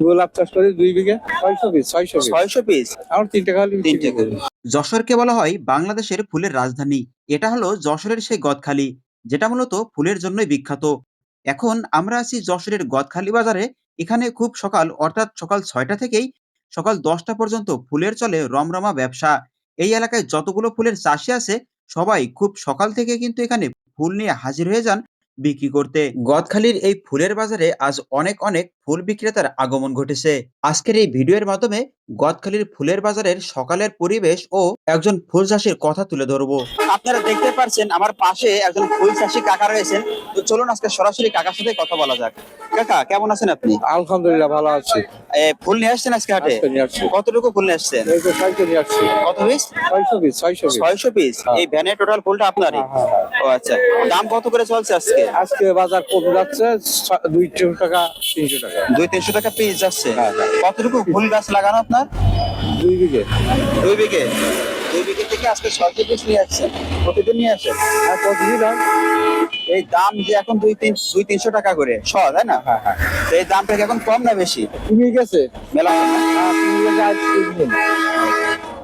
গোলাপ চাষ করি দুই বিঘে ছয়শো পিস ছয়শো ছয়শো পিস? আমার তিন টাকা তিন টাকা। যশোরকে বলা হয় বাংলাদেশের ফুলের রাজধানী। এটা হলো যশোরের সেই গদখালি যেটা মূলত ফুলের জন্যই বিখ্যাত। এখন আমরা আছি যশোরের গদখালি বাজারে। এখানে খুব সকাল অর্থাৎ সকাল ছয়টা থেকেই সকাল দশটা পর্যন্ত ফুলের চলে রমরমা ব্যবসা। এই এলাকায় যতগুলো ফুলের চাষি আছে সবাই খুব সকাল থেকে কিন্তু এখানে ফুল নিয়ে হাজির হয়ে যান। বিক্রি করতে। গদখালির এই ফুলের বাজারে আজ অনেক অনেক ফুল বিক্রেতার আগমন ঘটেছে। আজকের এই ভিডিওর মাধ্যমে গদখালির ফুলের বাজারের সকালের পরিবেশ ও একজন ফুল চাষির কথা তুলে ধরবো। আপনারা দেখতে পাচ্ছেন আমার পাশে একজন ফুল চাষি কাকা রয়েছেন। তো চলুন আজকে সরাসরি কাকার সাথে কথা বলা যাক। কাকা কেমন আছেন আপনি? আলহামদুলিল্লাহ ভালো আছি। ফুল নিয়ে আসছেন আজকে হাটে? কতটুকু ফুল নিয়ে আসছেন? কত পিস ছয়শো পিস হ্যাঁ। এই ভ্যানের টোটাল ফুলটা আপনারই? হ্যাঁ, হ্যাঁ, ও আচ্ছা। দাম কত করে চলছে আজকে? আজকে বাজার কমে যাচ্ছে? দুইশো টাকা তিনশো টাকা। দুই তিনশো টাকা পিস যাচ্ছে। কতটুকু ফুল গাছ লাগানো আপনার? দুই বিঘে। দুই বিঘে? দুই বিঘে থেকে আজকে ছয়শো পিস নিয়ে আসছেন প্রতিদিন নিয়ে আসেন আর প্রতিদিন হয়? এই দাম যে এখন দুই তিন দুই তিনশো টাকা করে শ তাই না? হ্যাঁ হ্যাঁ। তো এই দামটা কি এখন কম না বেশি? কমে গেছে। মেলা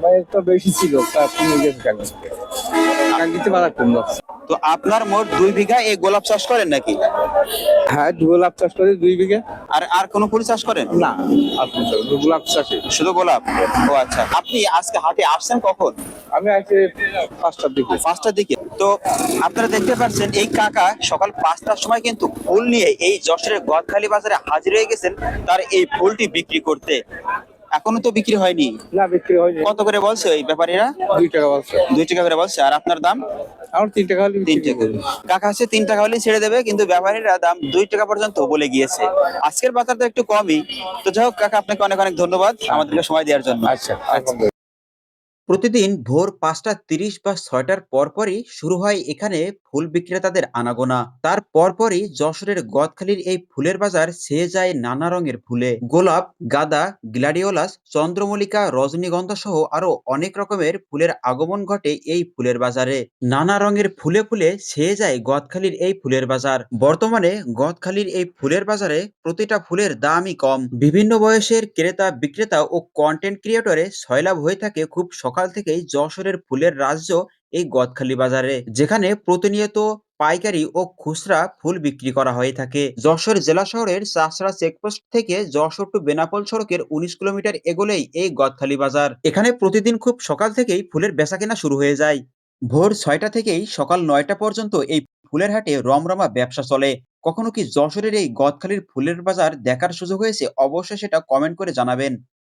হ্যাঁ তো বেশি ছিল তা কমে গেছে কাগজতে বাজার কম যাচ্ছে তো আপনার মোট দুই বিঘা এই গোলাপ চাষ করেন নাকি? হ্যাঁ গোলাপ চাষ করি দুই বিঘে। আর আর কোনো ফুল চাষ করেন? না গোলাপ চাষে শুধু গোলাপ? ও আচ্ছা আপনি আজকে হাটে আসছেন কখন? আমি আজকে পাঁচটার দিকে। পাঁচটার দিকে। তো আপনারা দেখতে পাচ্ছেন এই কাকা সকাল পাঁচটার সময় কিন্তু ফুল নিয়ে এই যশোরের গদখালি বাজারে হাজির হয়ে গেছেন তার এই ফুলটি বিক্রি করতে। এখনও তো বিক্রি হয়নি? না বিক্রি হয়নি। কত করে বলছে এই ব্যাপারীরা? দুই টাকা বলছে। দুই টাকা করে বলছে। আর আপনার দাম? আমার তিন টাকা হলে তিন টাকা কাকা হচ্ছে তিন টাকা হলেই ছেড়ে দেবে কিন্তু ব্যাপারীরা দাম দুই টাকা পর্যন্ত বলে গিয়েছে। আজকের বাজার তো একটু কমই। তো যাই হোক কাকা আপনাকে অনেক অনেক ধন্যবাদ আমাদেরকে সময় দেওয়ার জন্য। আচ্ছা আলহামদুলিল্লাহ প্রতিদিন ভোর পাঁচটা তিরিশ বা ছয়টার পরপরই শুরু হয় এখানে ফুল বিক্রেতাদের আনাগোনা। তার পরপরই যশোরের গদখালির এই ফুলের বাজার ছেয়ে যায় নানা রঙের ফুলে। গোলাপ, গাঁদা, গ্লাডিওলাস, চন্দ্রমল্লিকা, রজনীগন্ধা সহ আরও অনেক রকমের ফুলের আগমন ঘটে এই ফুলের বাজারে। নানা রঙের ফুলে ফুলে ছেয়ে যায় গদখালির এই ফুলের বাজার। বর্তমানে গদখালির এই ফুলের বাজারে প্রতিটা ফুলের দামই কম। বিভিন্ন বয়সের ক্রেতা, বিক্রেতা ও কন্টেন্ট ক্রিয়েটরে সয়লাভ হয়ে থাকে খুব সকাল থেকেই যশোরের ফুলের রাজ্য এই গদখালি বাজারে, যেখানে প্রতিনিয়ত পাইকারি ও খুচরা ফুল বিক্রি করা হয়ে থাকে। যশোর জেলা শহরের চাষড়া চেকপোস্ট থেকে যশোর টু বেনাপোল সড়কের উনিশ কিলোমিটার এগোলেই এই গদখালি বাজার। এখানে প্রতিদিন খুব সকাল থেকেই ফুলের বেচাকেনা শুরু হয়ে যায়। ভোর ছয়টা থেকেই সকাল নয়টা পর্যন্ত এই ফুলের হাটে রমরমা ব্যবসা চলে। কখনো কি যশোরের এই গদখালির ফুলের বাজার দেখার সুযোগ হয়েছে? অবশ্যই সেটা কমেন্ট করে জানাবেন।